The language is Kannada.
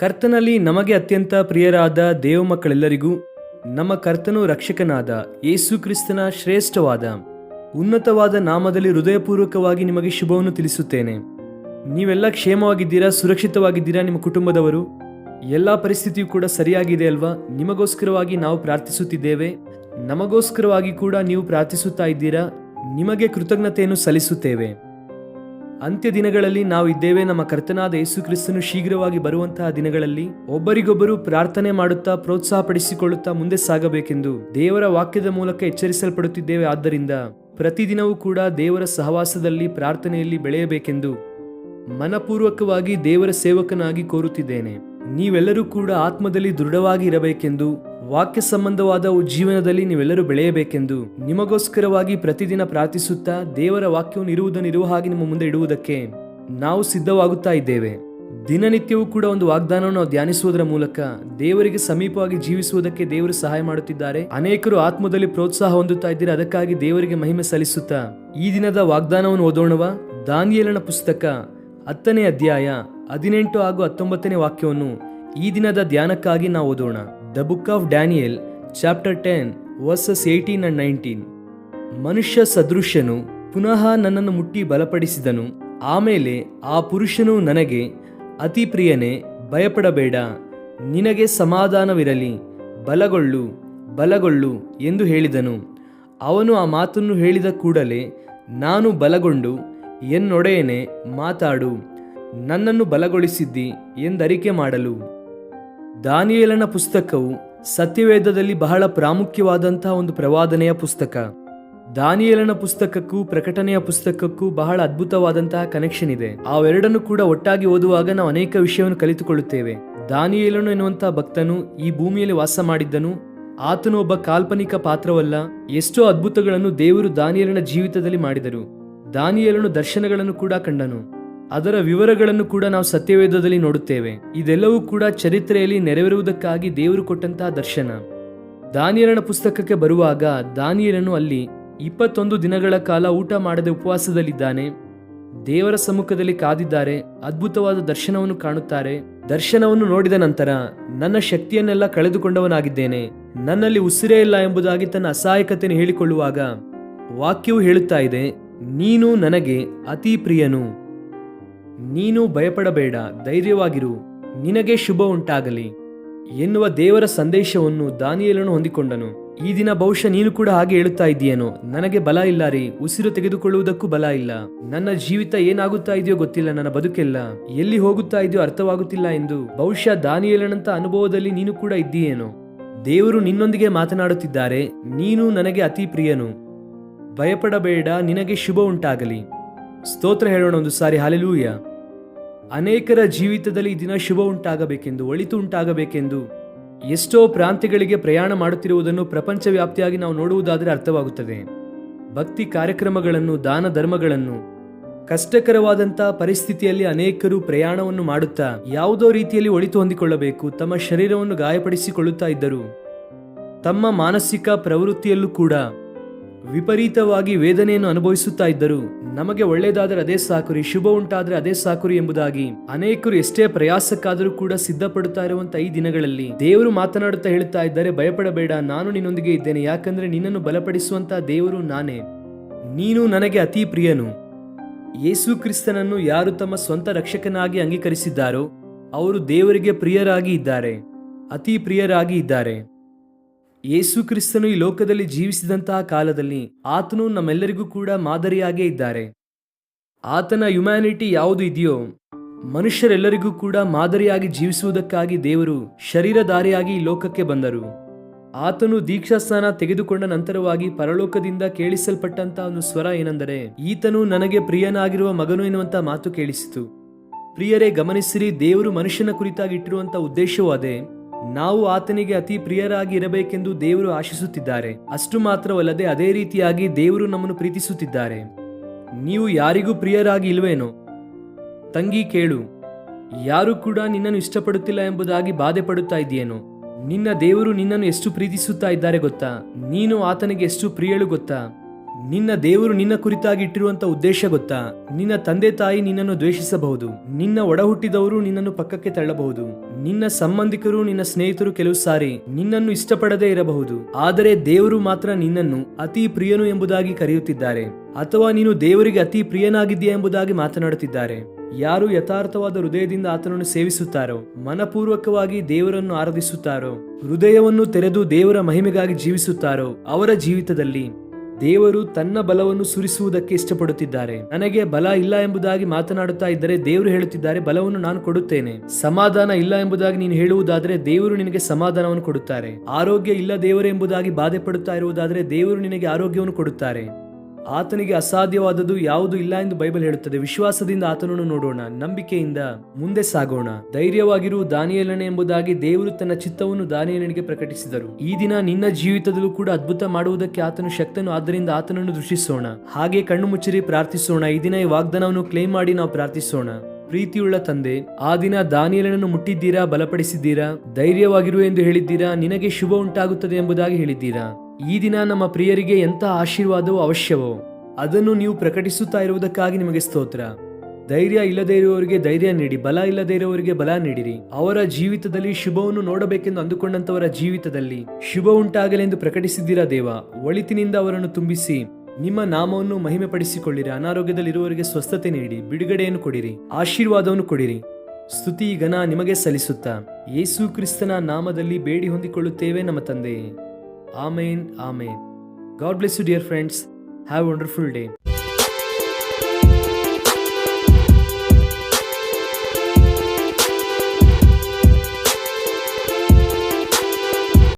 ಕರ್ತನಲ್ಲಿ ನಮಗೆ ಅತ್ಯಂತ ಪ್ರಿಯರಾದ ದೇವ ಮಕ್ಕಳೆಲ್ಲರಿಗೂ ನಮ್ಮ ಕರ್ತನು ರಕ್ಷಕನಾದ ಯೇಸು ಕ್ರಿಸ್ತನ ಶ್ರೇಷ್ಠವಾದ, ಉನ್ನತವಾದ ನಾಮದಲ್ಲಿ ಹೃದಯಪೂರ್ವಕವಾಗಿ ನಿಮಗೆ ಶುಭವನ್ನು ತಿಳಿಸುತ್ತೇನೆ. ನೀವೆಲ್ಲ ಕ್ಷೇಮವಾಗಿದ್ದೀರಾ, ಸುರಕ್ಷಿತವಾಗಿದ್ದೀರಾ ನಿಮ್ಮ ಕುಟುಂಬದವರು? ಎಲ್ಲ ಪರಿಸ್ಥಿತಿಯು ಕೂಡ ಸರಿಯಾಗಿದೆ ಅಲ್ವಾ? ನಿಮಗೋಸ್ಕರವಾಗಿ ನಾವು ಪ್ರಾರ್ಥಿಸುತ್ತಿದ್ದೇವೆ. ನಮಗೋಸ್ಕರವಾಗಿ ಕೂಡ ನೀವು ಪ್ರಾರ್ಥಿಸುತ್ತಾ ಇದ್ದೀರಾ? ನಿಮಗೆ ಕೃತಜ್ಞತೆಯನ್ನು ಸಲ್ಲಿಸುತ್ತೇವೆ. ಅಂತ್ಯ ದಿನಗಳಲ್ಲಿ ನಾವು ಇದ್ದೇವೆ. ನಮ್ಮ ಕರ್ತನಾದ ಯೇಸು ಕ್ರಿಸ್ತನು ಶೀಘ್ರವಾಗಿ ಬರುವಂತಹ ದಿನಗಳಲ್ಲಿ ಒಬ್ಬರಿಗೊಬ್ಬರು ಪ್ರಾರ್ಥನೆ ಮಾಡುತ್ತಾ ಪ್ರೋತ್ಸಾಹಪಡಿಸಿಕೊಳ್ಳುತ್ತಾ ಮುಂದೆ ಸಾಗಬೇಕೆಂದು ದೇವರ ವಾಕ್ಯದ ಮೂಲಕ ಎಚ್ಚರಿಸಲ್ಪಡುತ್ತಿದ್ದೇವೆ. ಆದ್ದರಿಂದ ಪ್ರತಿದಿನವೂ ಕೂಡ ದೇವರ ಸಹವಾಸದಲ್ಲಿ ಪ್ರಾರ್ಥನೆಯಲ್ಲಿ ಬೆಳೆಯಬೇಕೆಂದು ಮನಪೂರ್ವಕವಾಗಿ ದೇವರ ಸೇವಕನಾಗಿ ಕೋರುತ್ತಿದ್ದೇನೆ. ನೀವೆಲ್ಲರೂ ಕೂಡ ಆತ್ಮದಲ್ಲಿ ದೃಢವಾಗಿ ಇರಬೇಕೆಂದು, ವಾಕ್ಯ ಸಂಬಂಧವಾದ ಜೀವನದಲ್ಲಿ ನೀವೆಲ್ಲರೂ ಬೆಳೆಯಬೇಕೆಂದು ನಿಮಗೋಸ್ಕರವಾಗಿ ಪ್ರತಿದಿನ ಪ್ರಾರ್ಥಿಸುತ್ತಾ ದೇವರ ವಾಕ್ಯವನ್ನು ಇರುವುದನ್ನು ಇರುವ ಹಾಗೆ ನಿಮ್ಮ ಮುಂದೆ ಇಡುವುದಕ್ಕೆ ನಾವು ಸಿದ್ಧವಾಗುತ್ತಾ ಇದ್ದೇವೆ. ದಿನನಿತ್ಯವೂ ಕೂಡ ಒಂದು ವಾಗ್ದಾನವನ್ನು ನಾವು ಧ್ಯಾನಿಸುವುದರ ಮೂಲಕ ದೇವರಿಗೆ ಸಮೀಪವಾಗಿ ಜೀವಿಸುವುದಕ್ಕೆ ದೇವರು ಸಹಾಯ ಮಾಡುತ್ತಿದ್ದಾರೆ. ಅನೇಕರು ಆತ್ಮದಲ್ಲಿ ಪ್ರೋತ್ಸಾಹ ಹೊಂದುತ್ತಾ ಇದ್ದೀರಾ, ಅದಕ್ಕಾಗಿ ದೇವರಿಗೆ ಮಹಿಮೆ ಸಲ್ಲಿಸುತ್ತಾ ಈ ದಿನದ ವಾಗ್ದಾನವನ್ನು ಓದೋಣವ. ದಾನಿಯಲನ ಪುಸ್ತಕ ಹತ್ತನೇ ಅಧ್ಯಾಯ ಹದಿನೆಂಟು ಹಾಗೂ ಹತ್ತೊಂಬತ್ತನೇ ವಾಕ್ಯವನ್ನು ಈ ದಿನದ ಧ್ಯಾನಕ್ಕಾಗಿ ನಾವು ಓದೋಣ. The book of Daniel chapter ten verses eighteen and nineteen ಮನುಷ್ಯ ಸದೃಶ್ಯನು ಪುನಃ ನನ್ನನ್ನು ಮುಟ್ಟಿ ಬಲಪಡಿಸಿದನು. ಆಮೇಲೆ ಆ ಪುರುಷನು ನನಗೆ, ಅತಿ ಪ್ರಿಯನೇ, ಭಯಪಡಬೇಡ. ನಿನಗೆ ಸಮಾಧಾನವಿರಲಿ. ಬಲಗೊಳ್ಳು ಬಲಗೊಳ್ಳು ಎಂದು ಹೇಳಿದನು. ಅವನು ಆ ಮಾತನ್ನು ಹೇಳಿದ ಕೂಡಲೇ, ನಾನು ಬಲಗೊಂಡು, ಎನ್ನೊಡೆಯನೆ ಮಾತಾಡು. ನನ್ನನ್ನು ಬಲಗೊಳಿಸಿದ್ದಿ ಎಂದರಿಕೆ ಮಾಡಲು. ದಾನಿಯೇಲನ ಪುಸ್ತಕವು ಸತ್ಯವೇದದಲ್ಲಿ ಬಹಳ ಪ್ರಾಮುಖ್ಯವಾದಂತಹ ಒಂದು ಪ್ರವಾದನೆಯ ಪುಸ್ತಕ. ದಾನಿಯೇಲನ ಪುಸ್ತಕಕ್ಕೂ ಪ್ರಕಟಣೆಯ ಪುಸ್ತಕಕ್ಕೂ ಬಹಳ ಅದ್ಭುತವಾದಂತಹ ಕನೆಕ್ಷನ್ ಇದೆ. ಅವೆರಡನ್ನು ಕೂಡ ಒಟ್ಟಾಗಿ ಓದುವಾಗ ನಾವು ಅನೇಕ ವಿಷಯವನ್ನು ಕಲಿತುಕೊಳ್ಳುತ್ತೇವೆ. ದಾನಿಯೇಲನು ಎನ್ನುವಂತಹ ಭಕ್ತನು ಈ ಭೂಮಿಯಲ್ಲಿ ವಾಸ ಮಾಡಿದ್ದನು. ಆತನು ಒಬ್ಬ ಕಾಲ್ಪನಿಕ ಪಾತ್ರವಲ್ಲ. ಎಷ್ಟೋ ಅದ್ಭುತಗಳನ್ನು ದೇವರು ದಾನಿಯೇಲನ ಜೀವಿತದಲ್ಲಿ ಮಾಡಿದರು. ದಾನಿಯೇಲನು ದರ್ಶನಗಳನ್ನು ಕೂಡ ಕಂಡನು. ಅದರ ವಿವರಗಳನ್ನು ಕೂಡ ನಾವು ಸತ್ಯವೇದದಲ್ಲಿ ನೋಡುತ್ತೇವೆ. ಇದೆಲ್ಲವೂ ಕೂಡ ಚರಿತ್ರೆಯಲ್ಲಿ ನೆರವೇರುವುದಕ್ಕಾಗಿ ದೇವರು ಕೊಟ್ಟಂತಹ ದರ್ಶನ. ದಾನಿಯರನ ಪುಸ್ತಕಕ್ಕೆ ಬರುವಾಗ ದಾನಿಯರನ್ನು ಅಲ್ಲಿ ಇಪ್ಪತ್ತೊಂದು ದಿನಗಳ ಕಾಲ ಊಟ ಮಾಡದೆ ಉಪವಾಸದಲ್ಲಿದ್ದಾನೆ. ದೇವರ ಸಮ್ಮುಖದಲ್ಲಿ ಕಾದಿದ್ದಾರೆ, ಅದ್ಭುತವಾದ ದರ್ಶನವನ್ನು ಕಾಣುತ್ತಾರೆ. ದರ್ಶನವನ್ನು ನೋಡಿದ ನಂತರ ನನ್ನ ಶಕ್ತಿಯನ್ನೆಲ್ಲ ಕಳೆದುಕೊಂಡವನಾಗಿದ್ದೇನೆ. ನನ್ನಲ್ಲಿ ಉಸಿರೇ ಇಲ್ಲ ಎಂಬುದಾಗಿ ತನ್ನ ಅಸಹಾಯಕತೆಯನ್ನು ಹೇಳಿಕೊಳ್ಳುವಾಗ ವಾಕ್ಯವು ಹೇಳುತ್ತಾ ಇದೆ, ನೀನು ನನಗೆ ಅತಿ ಪ್ರಿಯನು. ನೀನು ಭಯಪಡಬೇಡ, ಧೈರ್ಯವಾಗಿರು, ನಿನಗೆ ಶುಭ ಉಂಟಾಗಲಿ ಎನ್ನುವ ದೇವರ ಸಂದೇಶವನ್ನು ದಾನಿಯಲನು ಹೊಂದಿಕೊಂಡನು. ಈ ದಿನ ಬಹುಶಃ ನೀನು ಕೂಡ ಹಾಗೆ ಹೇಳುತ್ತಾ ಇದ್ದೀಯೇನೋ? ನನಗೆ ಬಲ ಇಲ್ಲ ರೀ, ಉಸಿರು ತೆಗೆದುಕೊಳ್ಳುವುದಕ್ಕೂ ಬಲ ಇಲ್ಲ. ನನ್ನ ಜೀವಿತ ಏನಾಗುತ್ತಾ ಇದೆಯೋ ಗೊತ್ತಿಲ್ಲ, ನನ್ನ ಬದುಕೆಲ್ಲ ಎಲ್ಲಿ ಹೋಗುತ್ತಾ ಇದೆಯೋ ಅರ್ಥವಾಗುತ್ತಿಲ್ಲ ಎಂದು ಬಹುಶಃ ದಾನಿಯೇಲನಂತ ಅನುಭವದಲ್ಲಿ ನೀನು ಕೂಡ ಇದ್ದೀಯೇನೋ? ದೇವರು ನಿನ್ನೊಂದಿಗೆ ಮಾತನಾಡುತ್ತಿದ್ದಾರೆ, ನೀನು ನನಗೆ ಅತಿ ಪ್ರಿಯನು. ಭಯಪಡಬೇಡ, ನಿನಗೆ ಶುಭ ಉಂಟಾಗಲಿ ಸ್ತೋತ್ರ ಹೇಳೋಣ ಒಂದು ಸಾರಿ. ಹಾಲೆಲೂಯ ಅನೇಕರ ಜೀವಿತದಲ್ಲಿ ದಿನ ಶುಭ ಉಂಟಾಗಬೇಕೆಂದು, ಒಳಿತು ಉಂಟಾಗಬೇಕೆಂದು, ಎಷ್ಟೋ ಪ್ರಾಂತ್ಯಗಳಿಗೆ ಪ್ರಯಾಣ ಮಾಡುತ್ತಿರುವುದನ್ನು ಪ್ರಪಂಚವ್ಯಾಪ್ತಿಯಾಗಿ ನಾವು ನೋಡುವುದಾದರೆ ಅರ್ಥವಾಗುತ್ತದೆ. ಭಕ್ತಿ ಕಾರ್ಯಕ್ರಮಗಳನ್ನು, ದಾನ ಧರ್ಮಗಳನ್ನು, ಕಷ್ಟಕರವಾದಂಥ ಪರಿಸ್ಥಿತಿಯಲ್ಲಿ ಅನೇಕರು ಪ್ರಯಾಣವನ್ನು ಮಾಡುತ್ತಾ, ಯಾವುದೋ ರೀತಿಯಲ್ಲಿ ಒಳಿತು ಹೊಂದಿಕೊಳ್ಳಬೇಕು, ತಮ್ಮ ಶರೀರವನ್ನು ಗಾಯಪಡಿಸಿಕೊಳ್ಳುತ್ತಾ ಇದ್ದರು. ತಮ್ಮ ಮಾನಸಿಕ ಪ್ರವೃತ್ತಿಯಲ್ಲೂ ಕೂಡ ವಿಪರೀತವಾಗಿ ವೇದನೆಯನ್ನು ಅನುಭವಿಸುತ್ತಾ ಇದ್ದರು ನಮಗೆ ಒಳ್ಳೆಯದಾದರೆ ಅದೇ ಸಾಕುರಿ, ಶುಭ ಉಂಟಾದರೆ ಅದೇ ಸಾಕುರಿ ಎಂಬುದಾಗಿ ಅನೇಕರು ಎಷ್ಟೇ ಪ್ರಯಾಸಕ್ಕಾದರೂ ಕೂಡ ಸಿದ್ಧಪಡುತ್ತಾ ಇರುವಂತಹ ಈ ದಿನಗಳಲ್ಲಿ ದೇವರು ಮಾತನಾಡುತ್ತಾ ಹೇಳುತ್ತಾ ಇದ್ದಾರೆ ಭಯಪಡಬೇಡ, ನಾನು ನಿನ್ನೊಂದಿಗೆ ಇದ್ದೇನೆ, ಯಾಕಂದ್ರೆ ನಿನ್ನನ್ನು ಬಲಪಡಿಸುವಂತಹ ದೇವರು ನಾನೇ. ನೀನು ನನಗೆ ಅತಿ ಪ್ರಿಯನು. ಯೇಸು ಕ್ರಿಸ್ತನನ್ನು ಯಾರು ತಮ್ಮ ಸ್ವಂತ ರಕ್ಷಕನಾಗಿ ಅಂಗೀಕರಿಸಿದ್ದಾರೋ, ಅವರು ದೇವರಿಗೆ ಪ್ರಿಯರಾಗಿ ಇದ್ದಾರೆ, ಅತಿ ಪ್ರಿಯರಾಗಿ ಇದ್ದಾರೆ. ಯೇಸು ಕ್ರಿಸ್ತನು ಈ ಲೋಕದಲ್ಲಿ ಜೀವಿಸಿದಂತಹ ಕಾಲದಲ್ಲಿ ಆತನು ನಮ್ಮೆಲ್ಲರಿಗೂ ಕೂಡ ಮಾದರಿಯಾಗೇ ಇದ್ದಾರೆ. ಆತನ ಹ್ಯುಮ್ಯಾನಿಟಿ ಯಾವುದು ಇದೆಯೋ, ಮನುಷ್ಯರೆಲ್ಲರಿಗೂ ಕೂಡ ಮಾದರಿಯಾಗಿ ಜೀವಿಸುವುದಕ್ಕಾಗಿ ದೇವರು ಶರೀರಧಾರಿಯಾಗಿ ಈ ಲೋಕಕ್ಕೆ ಬಂದರು. ಆತನು ದೀಕ್ಷಾಸ್ಥಾನ ತೆಗೆದುಕೊಂಡ ನಂತರವಾಗಿ ಪರಲೋಕದಿಂದ ಕೇಳಿಸಲ್ಪಟ್ಟಂತ ಒಂದು ಸ್ವರ ಏನೆಂದರೆ, ಈತನು ನನಗೆ ಪ್ರಿಯನಾಗಿರುವ ಮಗನು ಎನ್ನುವಂತ ಮಾತು ಕೇಳಿಸಿತು. ಪ್ರಿಯರೇ, ಗಮನಿಸಿರಿ, ದೇವರು ಮನುಷ್ಯನ ಕುರಿತಾಗಿ ಇಟ್ಟಿರುವಂತ ಉದ್ದೇಶವೂ ಅದೇ. ನಾವು ಆತನಿಗೆ ಅತಿ ಪ್ರಿಯರಾಗಿ ಇರಬೇಕೆಂದು ದೇವರು ಆಶಿಸುತ್ತಿದ್ದಾರೆ. ಅಷ್ಟು ಮಾತ್ರವಲ್ಲದೆ ಅದೇ ರೀತಿಯಾಗಿ ದೇವರು ನಮ್ಮನ್ನು ಪ್ರೀತಿಸುತ್ತಿದ್ದಾರೆ. ನೀವು ಯಾರಿಗೂ ಪ್ರಿಯರಾಗಿ ಇಲ್ವೇನೋ ತಂಗಿ ಕೇಳು, ಯಾರು ಕೂಡ ನಿನ್ನನ್ನು ಇಷ್ಟಪಡುತ್ತಿಲ್ಲ ಎಂಬುದಾಗಿ ಬಾಧೆ ಪಡುತ್ತಾ ಇದೆಯೇನೋ ನಿನ್ನ ದೇವರು ನಿನ್ನನ್ನು ಎಷ್ಟು ಪ್ರೀತಿಸುತ್ತಾ ಇದ್ದಾರೆ ಗೊತ್ತಾ? ನೀನು ಆತನಿಗೆ ಎಷ್ಟು ಪ್ರಿಯಳು ಗೊತ್ತಾ? ನಿನ್ನ ದೇವರು ನಿನ್ನ ಕುರಿತಾಗಿ ಇಟ್ಟಿರುವಂತ ಉದ್ದೇಶ ಗೊತ್ತಾ? ನಿನ್ನ ತಂದೆ ತಾಯಿ ನಿನ್ನನ್ನು ದ್ವೇಷಿಸಬಹುದು. ನಿನ್ನ ಒಡಹುಟ್ಟಿದವರು ನಿನ್ನನ್ನು ಪಕ್ಕಕ್ಕೆ ತಳ್ಳಬಹುದು. ನಿನ್ನ ಸಂಬಂಧಿಕರು ನಿನ್ನ ಸ್ನೇಹಿತರು ಕೆಲವು ಸಾರಿ ನಿನ್ನನ್ನು ಇಷ್ಟಪಡದೇ ಇರಬಹುದು. ಆದರೆ ದೇವರು ಮಾತ್ರ ನಿನ್ನನ್ನು ಅತಿ ಪ್ರಿಯನು ಎಂಬುದಾಗಿ ಕರೆಯುತ್ತಿದ್ದಾರೆ. ಅಥವಾ ನೀನು ದೇವರಿಗೆ ಅತಿ ಪ್ರಿಯನಾಗಿದ್ದೀಯಾ ಎಂಬುದಾಗಿ ಮಾತನಾಡುತ್ತಿದ್ದಾರೆ. ಯಾರು ಯಥಾರ್ಥವಾದ ಹೃದಯದಿಂದ ಆತನನ್ನು ಸೇವಿಸುತ್ತಾರೋ, ಮನಪೂರ್ವಕವಾಗಿ ದೇವರನ್ನು ಆರಾಧಿಸುತ್ತಾರೋ, ಹೃದಯವನ್ನು ತೆರೆದು ದೇವರ ಮಹಿಮೆಗಾಗಿ ಜೀವಿಸುತ್ತಾರೋ, ಅವರ ಜೀವಿತದಲ್ಲಿ ದೇವರು ತನ್ನ ಬಲವನ್ನು ಸುರಿಸುವುದಕ್ಕೆ ಇಷ್ಟಪಡುತ್ತಿದ್ದಾರೆ. ನನಗೆ ಬಲ ಇಲ್ಲ ಎಂಬುದಾಗಿ ಮಾತನಾಡುತ್ತಾ ಇದ್ದರೆ ದೇವರು ಹೇಳುತ್ತಿದ್ದಾರೆ, ಬಲವನ್ನು ನಾನು ಕೊಡುತ್ತೇನೆ. ಸಮಾಧಾನ ಇಲ್ಲ ಎಂಬುದಾಗಿ ನೀನು ಹೇಳುವುದಾದರೆ ದೇವರು ನಿನಗೆ ಸಮಾಧಾನವನ್ನು ಕೊಡುತ್ತಾರೆ. ಆರೋಗ್ಯ ಇಲ್ಲ ದೇವರು ಎಂಬುದಾಗಿ ಬಾಧೆ ಪಡುತ್ತಾ ಇರುವುದಾದರೆ ದೇವರು ನಿನಗೆ ಆರೋಗ್ಯವನ್ನು ಕೊಡುತ್ತಾರೆ. ಆತನಿಗೆ ಅಸಾಧ್ಯವಾದದ್ದು ಯಾವುದು ಇಲ್ಲ ಎಂದು ಬೈಬಲ್ ಹೇಳುತ್ತದೆ. ವಿಶ್ವಾಸದಿಂದ ಆತನನ್ನು ನೋಡೋಣ, ನಂಬಿಕೆಯಿಂದ ಮುಂದೆ ಸಾಗೋಣ. ಧೈರ್ಯವಾಗಿರು ದಾನಿಯೇಲನೆ ಎಂಬುದಾಗಿ ದೇವರು ತನ್ನ ಚಿತ್ತವನ್ನು ದಾನಿಯೇಲನಿಗೆ ಪ್ರಕಟಿಸಿದರು. ಈ ದಿನ ನಿನ್ನ ಜೀವಿತದಲ್ಲೂ ಕೂಡ ಅದ್ಭುತ ಮಾಡುವುದಕ್ಕೆ ಆತನು ಶಕ್ತನು, ಆದ್ದರಿಂದ ಆತನನ್ನು ದೃಷ್ಟಿಸೋಣ ಹಾಗೆ ಕಣ್ಣು ಮುಚ್ಚಿರಿ, ಪ್ರಾರ್ಥಿಸೋಣ. ಈ ದಿನ ಈ ವಾಗ್ದಾನವನ್ನು ಕ್ಲೇಮ್ ಮಾಡಿ ನಾವು ಪ್ರಾರ್ಥಿಸೋಣ. ಪ್ರೀತಿಯುಳ್ಳ ತಂದೆ, ಆ ದಿನ ದಾನಿಯಲನನ್ನು ಮುಟ್ಟಿದ್ದೀರಾ, ಬಲಪಡಿಸಿದ್ದೀರಾ? ಧೈರ್ಯವಾಗಿರು ಎಂದು ಹೇಳಿದ್ದೀರಾ? ನಿನಗೆ ಶುಭ ಉಂಟಾಗುತ್ತದೆ ಎಂಬುದಾಗಿ ಹೇಳಿದ್ದೀರಾ? ಈ ದಿನ ನಮ್ಮ ಪ್ರಿಯರಿಗೆ ಎಂಥ ಆಶೀರ್ವಾದವೂ ಅವಶ್ಯವೋ, ಅದನ್ನು ನೀವು ಪ್ರಕಟಿಸುತ್ತಾ ಇರುವುದಕ್ಕಾಗಿ ನಿಮಗೆ ಸ್ತೋತ್ರ. ಧೈರ್ಯ ಇಲ್ಲದೇ ಇರುವವರಿಗೆ ಧೈರ್ಯ ನೀಡಿ, ಬಲ ಇಲ್ಲದೇ ಇರುವವರಿಗೆ ಬಲ ನೀಡಿರಿ. ಅವರ ಜೀವಿತದಲ್ಲಿ ಶುಭವನ್ನು ನೋಡಬೇಕೆಂದು ಅಂದುಕೊಂಡಂತವರ ಜೀವಿತದಲ್ಲಿ ಶುಭ ಉಂಟಾಗಲೆಂದು ಪ್ರಕಟಿಸಿದ್ದೀರಾ ದೇವ? ಒಳಿತಿನಿಂದ ಅವರನ್ನು ತುಂಬಿಸಿ, ನಿಮ್ಮ ನಾಮವನ್ನು ಮಹಿಮೆ ಪಡಿಸಿಕೊಳ್ಳಿರಿ ಅನಾರೋಗ್ಯದಲ್ಲಿರುವವರಿಗೆ ಸ್ವಸ್ಥತೆ ನೀಡಿ, ಬಿಡುಗಡೆಯನ್ನು ಕೊಡಿರಿ, ಆಶೀರ್ವಾದವನ್ನು ಕೊಡಿರಿ. ಸ್ತುತಿ ಘನ ನಿಮಗೆ ಸಲ್ಲಿಸುತ್ತಾ, ಯೇಸು ಕ್ರಿಸ್ತನ ನಾಮದಲ್ಲಿ ಬೇಡಿ ಹೊಂದಿಕೊಳ್ಳುತ್ತೇವೆ ನಮ್ಮ Amen. Amen. God bless you, dear friends. Have a wonderful day.